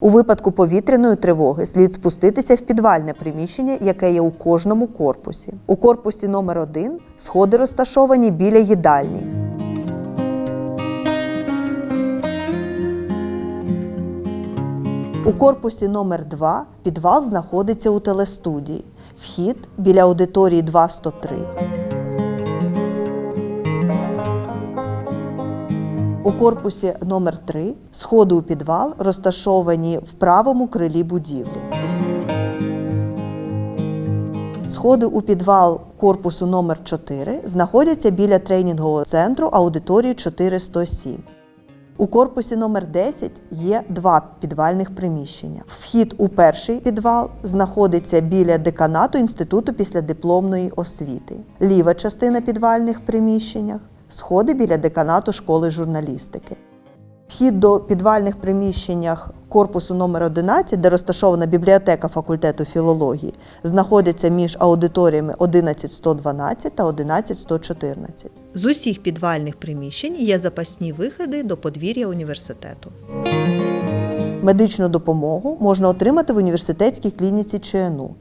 У випадку повітряної тривоги слід спуститися в підвальне приміщення, яке є у кожному корпусі. У корпусі номер 1 сходи розташовані біля їдальні. У корпусі номер 2 підвал знаходиться у телестудії. Вхід біля аудиторії 2103. У корпусі номер 3 сходи у підвал розташовані в правому крилі будівлі. Сходи у підвал корпусу номер 4 знаходяться біля тренінгового центру аудиторії 407. У корпусі номер 10 є два підвальних приміщення. Вхід у перший підвал знаходиться біля деканату Інституту післядипломної освіти. Ліва частина підвальних приміщеннях сходи біля деканату школи журналістики. Вхід до підвальних приміщеннях корпусу номер 11, де розташована бібліотека факультету філології, знаходиться між аудиторіями 11112 та 11114. З усіх підвальних приміщень є запасні виходи до подвір'я університету. Медичну допомогу можна отримати в університетській клініці ЧНУ